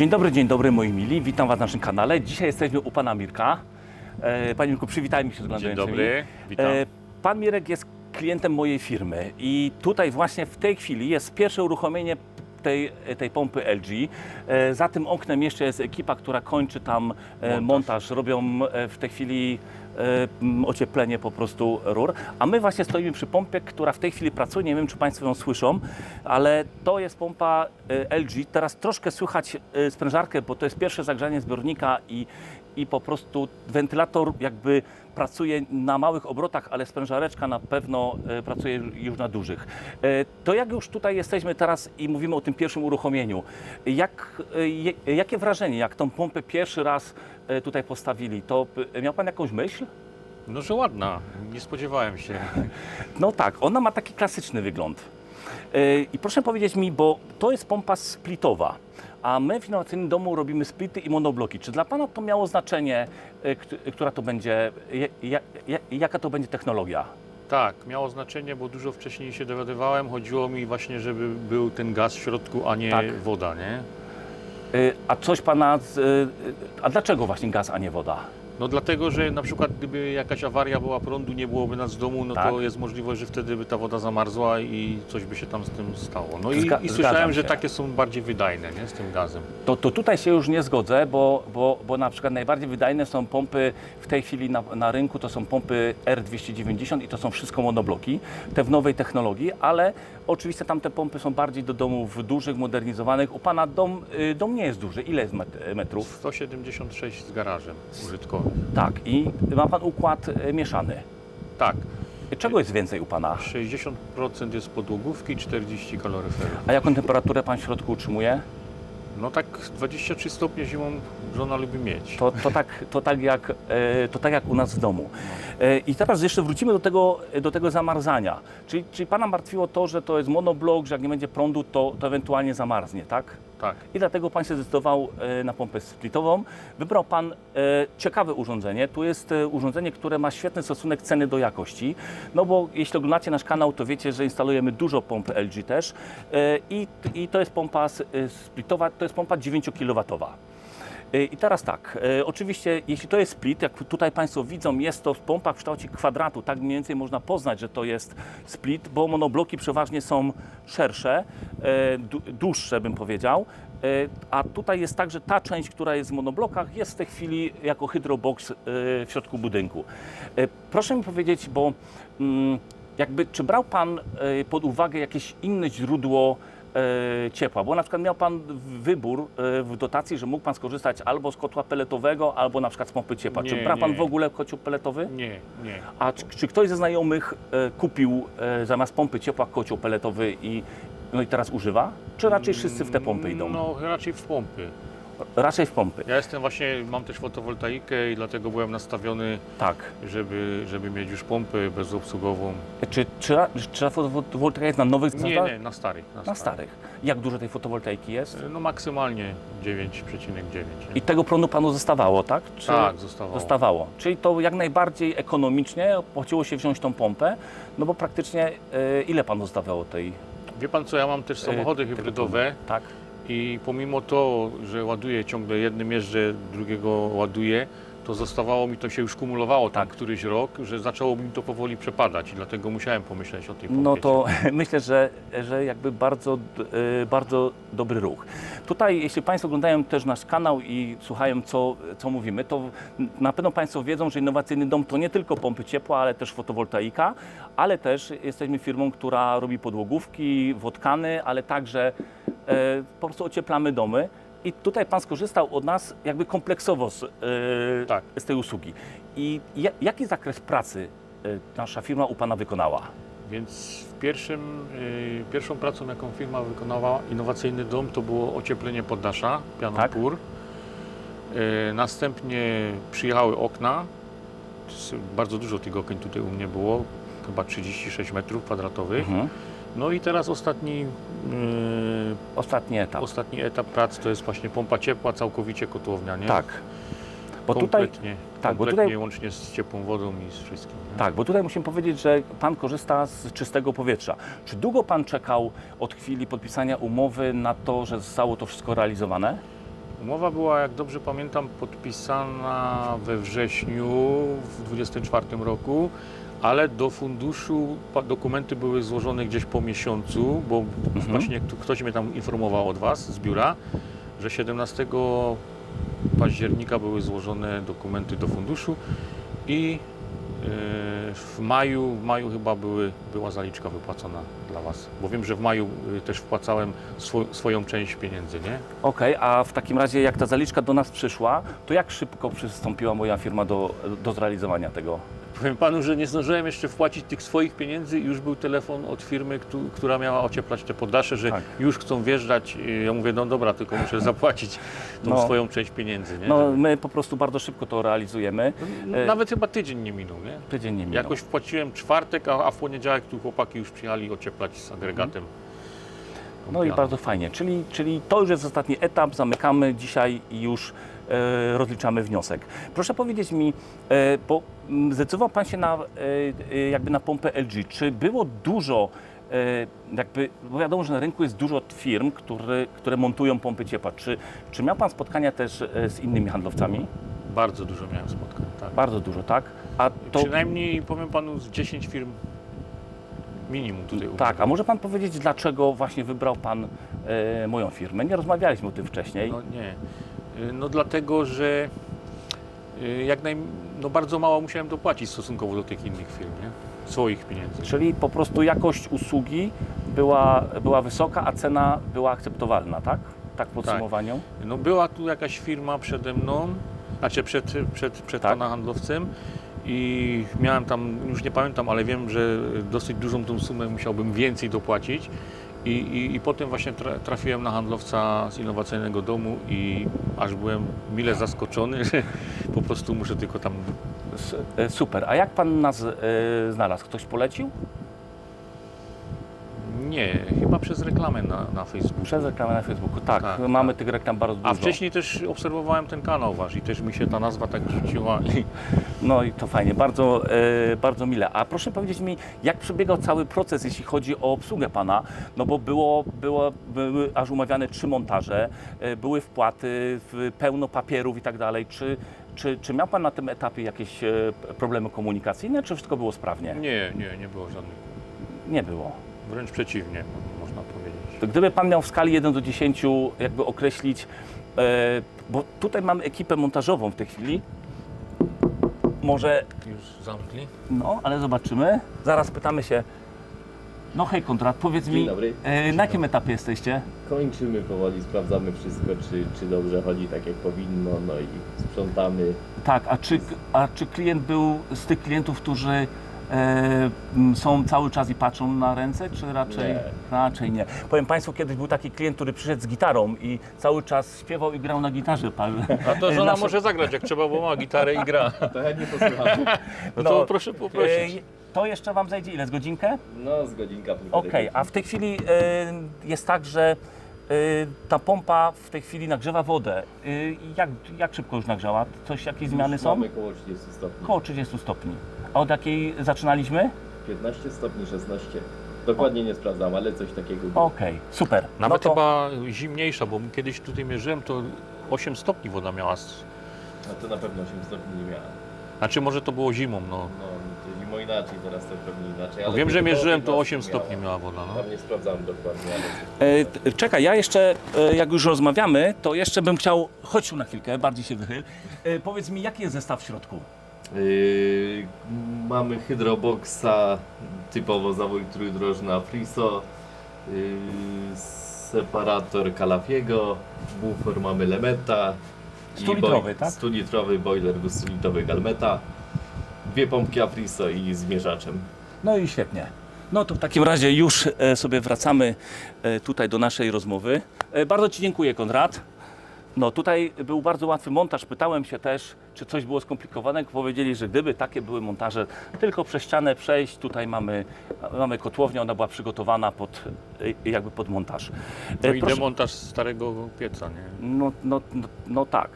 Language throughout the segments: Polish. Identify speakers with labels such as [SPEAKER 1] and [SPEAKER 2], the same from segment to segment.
[SPEAKER 1] Dzień dobry, dzień dobry moi mili, witam Was na naszym kanale. Dzisiaj jesteśmy u Pana Mirka. E, Panie Mirku, przywitajmy się z
[SPEAKER 2] Dzień dobry, witam.
[SPEAKER 1] E, Pan Mirek jest klientem mojej firmy i tutaj właśnie w tej chwili jest pierwsze uruchomienie tej, tej pompy LG. E, Za tym oknem jeszcze jest ekipa, która kończy tam e, montaż.
[SPEAKER 2] Montaż.
[SPEAKER 1] Robią e, w tej chwili ocieplenie po prostu rur. A my właśnie stoimy przy pompie, która w tej chwili pracuje. Nie wiem, czy Państwo ją słyszą, ale to jest pompa LG. Teraz troszkę słychać sprężarkę, bo to jest pierwsze zagrzanie zbiornika i, i po prostu wentylator jakby pracuje na małych obrotach, ale sprężareczka na pewno e, pracuje już na dużych. E, To jak już tutaj jesteśmy teraz i mówimy o tym pierwszym uruchomieniu, jak, e, jakie wrażenie, jak tą pompę pierwszy raz tutaj postawili, to miał Pan jakąś myśl?
[SPEAKER 2] No, że ładna, nie spodziewałem się.
[SPEAKER 1] No tak, ona ma taki klasyczny wygląd. E, I proszę powiedzieć mi, bo to jest pompa splitowa, a my w innowacyjnym domu robimy splity i monobloki. Czy dla Pana to miało znaczenie, e, kt- która to będzie, ja- ja- ja- jaka to będzie technologia?
[SPEAKER 2] Tak, miało znaczenie, bo dużo wcześniej się dowiadywałem. Chodziło mi właśnie, żeby był ten gaz w środku, a nie
[SPEAKER 1] Tak.
[SPEAKER 2] woda, nie?
[SPEAKER 1] E, A coś Pana, e, a dlaczego właśnie gaz, a nie woda?
[SPEAKER 2] No dlatego, że na przykład gdyby jakaś awaria była prądu, nie byłoby nas w domu, no
[SPEAKER 1] Tak.
[SPEAKER 2] to jest możliwość, że wtedy by ta woda zamarzła i coś by się tam z tym stało. No i,
[SPEAKER 1] Zga-
[SPEAKER 2] i słyszałem, że takie są bardziej wydajne, nie? Z tym gazem.
[SPEAKER 1] To, to tutaj się już nie zgodzę, bo, bo, bo na przykład najbardziej wydajne są pompy w tej chwili na, na rynku, to są pompy R290 i to są wszystko monobloki, te w nowej technologii, ale oczywiście tamte pompy są bardziej do domów dużych, modernizowanych. U Pana dom, y, dom nie jest duży, ile jest met- metrów?
[SPEAKER 2] 176 z garażem użytkowym.
[SPEAKER 1] Tak, i ma Pan układ y, mieszany.
[SPEAKER 2] Tak,
[SPEAKER 1] Czego jest więcej u Pana?
[SPEAKER 2] 60% jest podłogówki, 40 kaloryferów.
[SPEAKER 1] A jaką temperaturę Pan w środku utrzymuje?
[SPEAKER 2] No tak 23 stopnie zimą żona lubi mieć.
[SPEAKER 1] To, to, tak, to, tak jak, e, to tak jak u nas w domu. E, I teraz jeszcze wrócimy do tego, do tego zamarzania. Czyli, czyli Pana martwiło to, że to jest monoblok, że jak nie będzie prądu, to, to ewentualnie zamarznie, tak?
[SPEAKER 2] Tak.
[SPEAKER 1] I dlatego Pan się zdecydował e, na pompę splitową. Wybrał Pan e, ciekawe urządzenie. Tu jest e, urządzenie, które ma świetny stosunek ceny do jakości. No bo jeśli oglądacie nasz kanał, to wiecie, że instalujemy dużo pomp LG też. I, I to jest pompa splitowa, to jest pompa 9 kW. E, I teraz tak, e, oczywiście jeśli to jest split, jak tutaj Państwo widzą, jest to pompa w kształcie kwadratu, tak mniej więcej można poznać, że to jest split, bo monobloki przeważnie są szersze, e, dłuższe bym powiedział, a tutaj jest tak, że ta część, która jest w monoblokach jest w tej chwili jako hydrobox w środku budynku. Proszę mi powiedzieć, bo mm, jakby czy brał Pan pod uwagę jakieś inne źródło ciepła, bo na przykład miał Pan wybór e, w dotacji, że mógł Pan skorzystać albo z kotła peletowego, albo na przykład z pompy ciepła. czy
[SPEAKER 2] Nie,
[SPEAKER 1] brał Pan
[SPEAKER 2] nie.
[SPEAKER 1] w ogóle kocioł peletowy?
[SPEAKER 2] Nie, nie.
[SPEAKER 1] A czy, czy ktoś ze znajomych e, kupił e, zamiast pompy ciepła kocioł peletowy i, no i teraz używa? Czy raczej wszyscy w te pompy idą?
[SPEAKER 2] No raczej w pompy.
[SPEAKER 1] Raczej w pompy.
[SPEAKER 2] Ja jestem właśnie, mam też fotowoltaikę i dlatego byłem nastawiony,
[SPEAKER 1] Tak.
[SPEAKER 2] żeby, żeby mieć już pompę bezobsługową.
[SPEAKER 1] Czy, czy, czy ta fotowoltaika jest na nowych
[SPEAKER 2] Nie, nie, na starych.
[SPEAKER 1] Na starych. Jak dużo tej fotowoltaiki jest?
[SPEAKER 2] No maksymalnie 9,9.
[SPEAKER 1] I tego prądu panu zostawało, tak? Czy
[SPEAKER 2] Tak, zostawało.
[SPEAKER 1] Zostawało. Czyli to jak najbardziej ekonomicznie opłaciło się wziąć tą pompę, no bo praktycznie e, ile panu zostawało tej
[SPEAKER 2] Wie pan co, ja mam też samochody
[SPEAKER 1] e, tego
[SPEAKER 2] hybrydowe?
[SPEAKER 1] Tak.
[SPEAKER 2] I pomimo to, że ładuję ciągle jednym jeżdżę, drugiego ładuję, to zostawało mi, to się już kumulowało tam
[SPEAKER 1] Tak.
[SPEAKER 2] któryś rok, że zaczęło mi to powoli przepadać i dlatego musiałem pomyśleć o tej pompie.
[SPEAKER 1] No to myślę, że, że jakby bardzo, y, bardzo dobry ruch. Tutaj, jeśli Państwo oglądają też nasz kanał i słuchają, co, co mówimy, to na pewno Państwo wiedzą, że innowacyjny dom to nie tylko pompy ciepła, ale też fotowoltaika, ale też jesteśmy firmą, która robi podłogówki, wodkany, ale także po prostu ocieplamy domy. I tutaj Pan skorzystał od nas jakby kompleksowo z, e,
[SPEAKER 2] Tak.
[SPEAKER 1] z tej usługi. I ja, jaki zakres pracy e, nasza firma u Pana wykonała?
[SPEAKER 2] Więc pierwszym, y, pierwszą pracą, jaką firma wykonała, innowacyjny dom, to było ocieplenie poddasza pianą
[SPEAKER 1] Tak.
[SPEAKER 2] Y, następnie przyjechały okna. Bardzo dużo tych okien tutaj u mnie było, chyba 36 metrów kwadratowych.
[SPEAKER 1] Mhm.
[SPEAKER 2] No i teraz ostatni, y,
[SPEAKER 1] Ostatni etap.
[SPEAKER 2] ostatni etap prac to jest właśnie pompa ciepła, całkowicie kotłownia, nie?
[SPEAKER 1] Tak. Bo tutaj,
[SPEAKER 2] kompletnie,
[SPEAKER 1] tak, bo
[SPEAKER 2] kompletnie
[SPEAKER 1] tutaj-
[SPEAKER 2] łącznie z ciepłą wodą i z wszystkim. nie?
[SPEAKER 1] tak, bo tutaj musimy powiedzieć, że Pan korzysta z czystego powietrza. Czy długo Pan czekał od chwili podpisania umowy na to, że zostało to wszystko realizowane?
[SPEAKER 2] Umowa była, jak dobrze pamiętam, podpisana we wrześniu w 24 roku, ale do funduszu dokumenty były złożone gdzieś po miesiącu, bo
[SPEAKER 1] Mhm.
[SPEAKER 2] właśnie kto- ktoś mnie tam informował od Was z biura, że 17 października były złożone dokumenty do funduszu i e, w maju, w maju chyba były, była zaliczka wypłacona dla Was, bo wiem, że w maju e, też wpłacałem swo, swoją część pieniędzy, nie?
[SPEAKER 1] Okej, a w takim razie jak ta zaliczka do nas przyszła, to jak szybko przystąpiła moja firma do, do zrealizowania tego?
[SPEAKER 2] Powiem panu, że nie zdążyłem jeszcze wpłacić tych swoich pieniędzy i już był telefon od firmy, któ- która miała ocieplać te poddasze, że
[SPEAKER 1] Tak.
[SPEAKER 2] już chcą wjeżdżać. Ja mówię, no dobra, tylko muszę zapłacić tą
[SPEAKER 1] No.
[SPEAKER 2] swoją część pieniędzy. Nie?
[SPEAKER 1] No my po prostu bardzo szybko to realizujemy.
[SPEAKER 2] No,
[SPEAKER 1] e-
[SPEAKER 2] Nawet chyba tydzień nie minął, nie?
[SPEAKER 1] Tydzień nie minął.
[SPEAKER 2] Jakoś wpłaciłem czwartek, a, a w poniedziałek tu chłopaki już przyjechali ocieplać z agregatem. tą
[SPEAKER 1] No i bardzo fajnie, czyli, czyli to już jest ostatni etap, zamykamy dzisiaj i już rozliczamy wniosek. Proszę powiedzieć mi, e, bo mm, zdecydował Pan się na, e, e, jakby na pompę LG, czy było dużo, e, jakby, bo wiadomo, że na rynku jest dużo firm, które, które montują pompy ciepła, czy, czy miał Pan spotkania też e, z innymi handlowcami?
[SPEAKER 2] Bardzo dużo miałem spotkań, tak.
[SPEAKER 1] Bardzo dużo, tak? A to,
[SPEAKER 2] Przynajmniej, powiem panu, z 10 firm minimum tutaj
[SPEAKER 1] tak, a może Pan powiedzieć, dlaczego właśnie wybrał Pan e, moją firmę? Nie rozmawialiśmy o tym wcześniej.
[SPEAKER 2] No nie. Y, No dlatego, że y, jak naj, no bardzo mało musiałem dopłacić stosunkowo do tych innych firm, nie? Swoich pieniędzy.
[SPEAKER 1] Czyli po prostu jakość usługi była, była wysoka, a cena była akceptowalna, tak? Tak w podsumowaniu?
[SPEAKER 2] No była tu jakaś firma przede mną, znaczy przed, przed, przed
[SPEAKER 1] Tak.
[SPEAKER 2] pana handlowcem i miałem tam, już nie pamiętam, ale wiem, że dosyć dużą tą sumę musiałbym więcej dopłacić. I, i, I potem właśnie tra, trafiłem na handlowca z innowacyjnego domu i aż byłem mile zaskoczony, że po prostu muszę tylko tam
[SPEAKER 1] e, Super. A jak pan nas e, znalazł? Ktoś polecił?
[SPEAKER 2] Nie, chyba przez reklamę na, na Facebooku.
[SPEAKER 1] Przez reklamę na Facebooku. Tak,
[SPEAKER 2] Tak,
[SPEAKER 1] mamy
[SPEAKER 2] tak.
[SPEAKER 1] tych reklam bardzo dużo.
[SPEAKER 2] A wcześniej też obserwowałem ten kanał wasz i też mi się ta nazwa tak rzuciła.
[SPEAKER 1] No i to fajnie, bardzo, e, bardzo mile. A proszę powiedzieć mi, jak przebiegał cały proces, jeśli chodzi o obsługę pana? No bo było, było, były aż umawiane trzy montaże, e, były wpłaty, w- pełno papierów i tak dalej. Czy, czy, czy miał pan na tym etapie jakieś e, problemy komunikacyjne, czy wszystko było sprawnie?
[SPEAKER 2] nie, nie, nie było żadnych.
[SPEAKER 1] Nie było.
[SPEAKER 2] Wręcz przeciwnie, można powiedzieć.
[SPEAKER 1] To gdyby Pan miał w skali 1 do 10 jakby określić, e, bo tutaj mamy ekipę montażową w tej chwili, może,
[SPEAKER 2] Już zamkli?
[SPEAKER 1] no ale zobaczymy, zaraz pytamy się, no hej Konrad, powiedz
[SPEAKER 3] Dzień
[SPEAKER 1] mi,
[SPEAKER 3] dobry.
[SPEAKER 1] e, na jakim etapie jesteście?
[SPEAKER 3] Kończymy powoli, sprawdzamy wszystko, czy, czy dobrze chodzi tak jak powinno, no i sprzątamy.
[SPEAKER 1] Tak, a czy, a czy klient był z tych klientów, którzy są cały czas i patrzą na ręce, czy raczej
[SPEAKER 3] Nie.
[SPEAKER 1] raczej nie? Powiem Państwu, kiedyś był taki klient, który przyszedł z gitarą i cały czas śpiewał i grał na gitarze. Pan,
[SPEAKER 2] A to żona
[SPEAKER 1] Nasze-
[SPEAKER 2] może zagrać jak trzeba, bo ma gitarę i gra.
[SPEAKER 3] To chętnie posłuchamy.
[SPEAKER 2] No to proszę poprosić.
[SPEAKER 1] E, To jeszcze Wam zajdzie ile? Z godzinkę?
[SPEAKER 3] No, z godzinka.
[SPEAKER 1] Okej, a w tej chwili e, jest tak, że e, ta pompa w tej chwili nagrzewa wodę. E, jak, jak szybko już nagrzała? Coś, jakieś zmiany
[SPEAKER 3] Już
[SPEAKER 1] są?
[SPEAKER 3] Mamy około 30 stopni.
[SPEAKER 1] Około 30 stopni. A od jakiej zaczynaliśmy?
[SPEAKER 3] 15 stopni, 16. Dokładnie nie sprawdzam, ale coś takiego było.
[SPEAKER 1] Okej, super.
[SPEAKER 2] Nawet
[SPEAKER 1] no to,
[SPEAKER 2] chyba zimniejsza, bo kiedyś tutaj mierzyłem, to 8 stopni woda miała.
[SPEAKER 3] A to na pewno 8 stopni nie miała.
[SPEAKER 2] Znaczy może to było zimą, no.
[SPEAKER 3] No, to zimą inaczej, teraz to pewnie inaczej. Ale
[SPEAKER 2] wiem, że mierzyłem, to
[SPEAKER 3] 15
[SPEAKER 2] 8 stopni
[SPEAKER 3] miała.
[SPEAKER 2] miała woda, no.
[SPEAKER 3] Tam nie sprawdzałem dokładnie, ale...
[SPEAKER 1] e, t- czekaj, ja jeszcze, e, jak już rozmawiamy, to jeszcze bym chciał, chodź tu na chwilkę, bardziej się wychyl. E, powiedz mi, jaki jest zestaw w środku?
[SPEAKER 3] Yy, mamy hydroboxa typowo zawój trójdrożna Friso, yy, separator Calafiego, bufor mamy Lemeta,
[SPEAKER 1] 100-litrowy,
[SPEAKER 3] boi-
[SPEAKER 1] tak?
[SPEAKER 3] 100-litrowy boiler 200-litrowy Galmeta, dwie pompki Afriso i zmierzaczem.
[SPEAKER 1] No i świetnie. No to w takim razie już e, sobie wracamy e, tutaj do naszej rozmowy. E, Bardzo Ci dziękuję, Konrad. No tutaj był bardzo łatwy montaż. Pytałem się też, czy coś było skomplikowanego. Powiedzieli, że gdyby takie były montaże, tylko przez ścianę przejść. Tutaj mamy, mamy kotłownię, ona była przygotowana pod, jakby pod montaż.
[SPEAKER 2] To
[SPEAKER 1] E,
[SPEAKER 2] i
[SPEAKER 1] proszę-
[SPEAKER 2] demontaż starego pieca, nie?
[SPEAKER 1] no, no, no, no tak.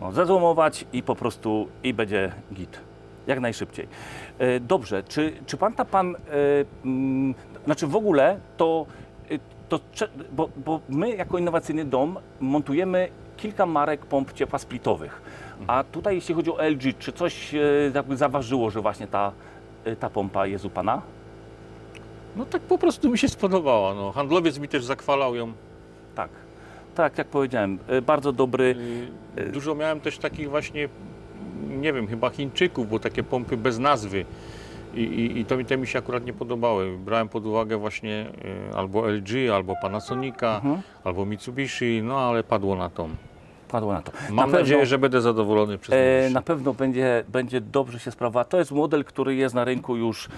[SPEAKER 1] No, zezłomować i po prostu i będzie git. Jak najszybciej. E, dobrze, czy, czy pan ta pan, e, mm, znaczy w ogóle to, to bo, bo my jako innowacyjny dom montujemy kilka marek pomp ciepła splitowych. A tutaj jeśli chodzi o LG, czy coś e, jakby zaważyło, że właśnie ta, e, ta pompa jest u Pana?
[SPEAKER 2] No tak po prostu mi się spodobała. No. Handlowiec mi też zakwalał ją.
[SPEAKER 1] Tak. Tak, jak powiedziałem, e, bardzo dobry.
[SPEAKER 2] Dużo miałem też takich właśnie, nie wiem, chyba Chińczyków, bo takie pompy bez nazwy. I, i, i to mi, te mi się akurat nie podobały. Brałem pod uwagę właśnie y, albo LG, albo Panasonica,
[SPEAKER 1] Mhm.
[SPEAKER 2] albo Mitsubishi, no ale padło na tą.
[SPEAKER 1] Padło na to.
[SPEAKER 2] Mam
[SPEAKER 1] Na pewno-
[SPEAKER 2] nadzieję, że będę zadowolony przez
[SPEAKER 1] E, na pewno będzie, będzie dobrze się sprawa. To jest model, który jest na rynku już e,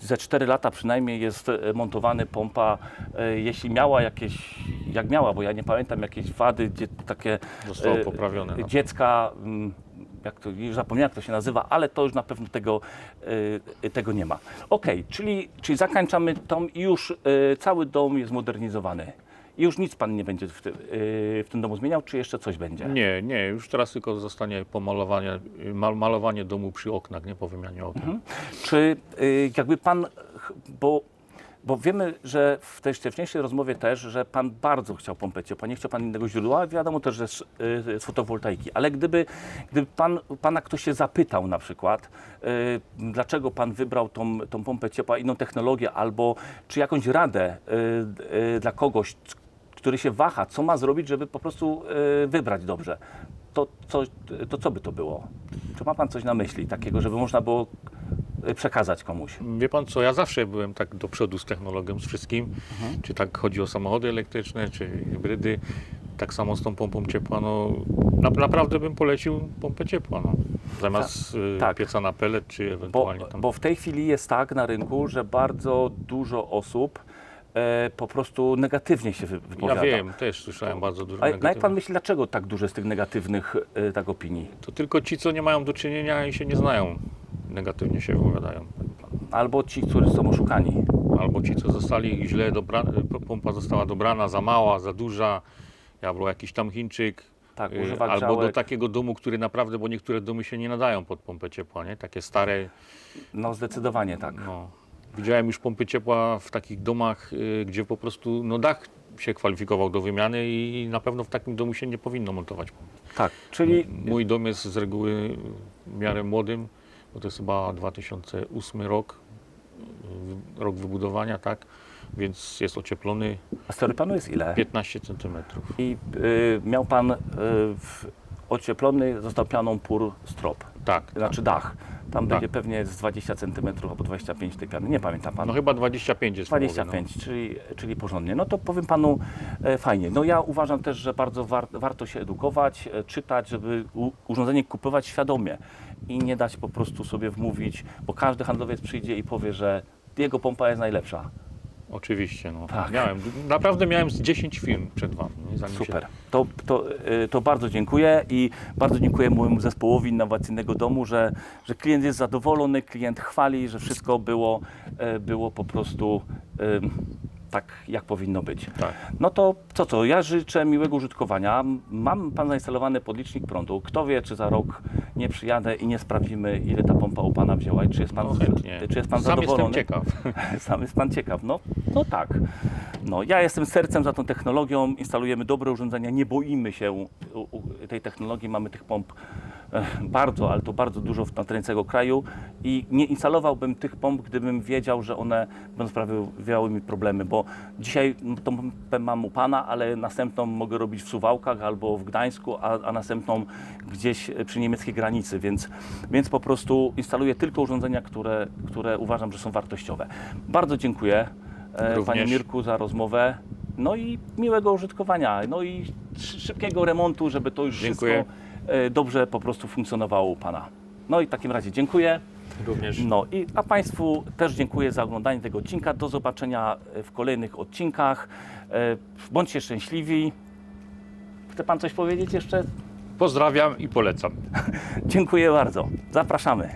[SPEAKER 1] ze 4 lata przynajmniej jest e, montowany pompa. E, jeśli miała jakieś, jak miała, bo ja nie pamiętam, jakieś wady, gdzie takie
[SPEAKER 2] Zostało
[SPEAKER 1] e,
[SPEAKER 2] poprawione. No.
[SPEAKER 1] dziecka, mm, jak to, już zapomniałem jak to się nazywa, ale to już na pewno tego, e, tego nie ma. Okej, czyli, czyli zakończamy dom i już e, cały dom jest modernizowany. I już nic Pan nie będzie w, ty, e, w tym domu zmieniał, czy jeszcze coś będzie?
[SPEAKER 2] Nie, nie, już teraz tylko zostanie pomalowanie, y, mal, malowanie domu przy oknach, nie po wymianie okien.
[SPEAKER 1] Mhm. Czy y, jakby pan, bo, bo wiemy, że w tej wcześniejszej rozmowie też, że pan bardzo chciał pompę ciepła, nie chciał pan innego źródła, wiadomo też, że z, y, z fotowoltaiki, ale gdyby, gdyby pan, pana ktoś się zapytał na przykład, y, dlaczego pan wybrał tą, tą pompę ciepła, inną technologię, albo czy jakąś radę y, y, dla kogoś, który się waha, co ma zrobić, żeby po prostu y, wybrać dobrze, to, co, to co by to było? Czy ma pan coś na myśli takiego, żeby można było przekazać komuś?
[SPEAKER 2] Wie pan co, ja zawsze byłem tak do przodu z technologią, z wszystkim.
[SPEAKER 1] Mhm.
[SPEAKER 2] Czy tak chodzi o samochody elektryczne, czy hybrydy. Tak samo z tą pompą ciepła. No, na, naprawdę bym polecił pompę ciepła. No. Zamiast y,
[SPEAKER 1] tak.
[SPEAKER 2] pieca na pelet, czy
[SPEAKER 1] Bo,
[SPEAKER 2] ewentualnie tam.
[SPEAKER 1] bo w tej chwili jest tak na rynku, że bardzo dużo osób e, po prostu negatywnie się wy-
[SPEAKER 2] ja
[SPEAKER 1] wypowiada.
[SPEAKER 2] wiem, też słyszałem bardzo dużo
[SPEAKER 1] A jak
[SPEAKER 2] negatywnych.
[SPEAKER 1] pan myśli, dlaczego tak dużo jest tych negatywnych e, tak opinii?
[SPEAKER 2] To tylko ci, co nie mają do czynienia i się nie znają, negatywnie się wypowiadają.
[SPEAKER 1] Albo ci, którzy są oszukani.
[SPEAKER 2] Albo ci, co zostali źle dobrani, pompa została dobrana, za mała, za duża, albo jakiś tam Chińczyk.
[SPEAKER 1] Tak,
[SPEAKER 2] y,
[SPEAKER 1] używa
[SPEAKER 2] albo do takiego domu, który naprawdę, bo niektóre domy się nie nadają pod pompę ciepła, nie? Takie stare.
[SPEAKER 1] No zdecydowanie tak.
[SPEAKER 2] No. Widziałem już pompy ciepła w takich domach, y, gdzie po prostu no, dach się kwalifikował do wymiany i na pewno w takim domu się nie powinno montować pompy.
[SPEAKER 1] Tak, czyli
[SPEAKER 2] Mój dom jest z reguły w miarę młodym, bo to jest chyba 2008 rok, rok wybudowania, tak? Więc jest ocieplony
[SPEAKER 1] a stery panu jest ile?
[SPEAKER 2] 15 cm.
[SPEAKER 1] I y, miał pan y, w, ocieplony, został pianą pur strop,
[SPEAKER 2] Tak,
[SPEAKER 1] znaczy dach. Tam
[SPEAKER 2] Tak.
[SPEAKER 1] będzie pewnie z 20 cm albo 25 tej piany, nie pamiętam pan.
[SPEAKER 2] No chyba 25 jest w połowie,
[SPEAKER 1] 25, czyli, czyli porządnie. No to powiem panu e, fajnie. No ja uważam też, że bardzo war, warto się edukować, e, czytać, żeby u, urządzenie kupować świadomie i nie dać po prostu sobie wmówić, bo każdy handlowiec przyjdzie i powie, że jego pompa jest najlepsza.
[SPEAKER 2] Oczywiście, no.
[SPEAKER 1] Tak.
[SPEAKER 2] Miałem, naprawdę miałem z 10 firm przed wami.
[SPEAKER 1] Super.
[SPEAKER 2] Się...
[SPEAKER 1] To, to, e, to bardzo dziękuję i bardzo dziękuję mojemu zespołowi innowacyjnego domu, że, że klient jest zadowolony, klient chwali, że wszystko było, e, było po prostu tak, jak powinno być.
[SPEAKER 2] Tak.
[SPEAKER 1] No to co co, ja życzę miłego użytkowania. Mam pan zainstalowany podlicznik prądu. Kto wie, czy za rok nie przyjadę i nie sprawdzimy, ile ta pompa u pana wzięła i czy jest pan,
[SPEAKER 2] No chętnie.
[SPEAKER 1] czy jest pan
[SPEAKER 2] Sam
[SPEAKER 1] zadowolony.
[SPEAKER 2] jestem ciekaw.
[SPEAKER 1] Sam jest pan ciekaw. No, no tak. No, ja jestem sercem za tą technologią. Instalujemy dobre urządzenia. Nie boimy się tej technologii. Mamy tych pomp bardzo, ale to bardzo dużo na terenie całego kraju i nie instalowałbym tych pomp, gdybym wiedział, że one będą sprawiały mi problemy, bo dzisiaj tą pompę mam u pana, ale następną mogę robić w Suwałkach albo w Gdańsku, a, a następną gdzieś przy niemieckiej granicy, więc, więc po prostu instaluję tylko urządzenia, które, które uważam, że są wartościowe. Bardzo dziękuję e,
[SPEAKER 2] Również.
[SPEAKER 1] Panie Mirku za rozmowę. No i miłego użytkowania, no i szy- szybkiego remontu, żeby to już
[SPEAKER 2] Dziękuję.
[SPEAKER 1] wszystko e, dobrze po prostu funkcjonowało u Pana. No i w takim razie dziękuję.
[SPEAKER 2] Również.
[SPEAKER 1] No i a Państwu też dziękuję za oglądanie tego odcinka. Do zobaczenia e, w kolejnych odcinkach. E, Bądźcie szczęśliwi. Chce Pan coś powiedzieć jeszcze?
[SPEAKER 2] Pozdrawiam i polecam.
[SPEAKER 1] Dziękuję bardzo. Zapraszamy.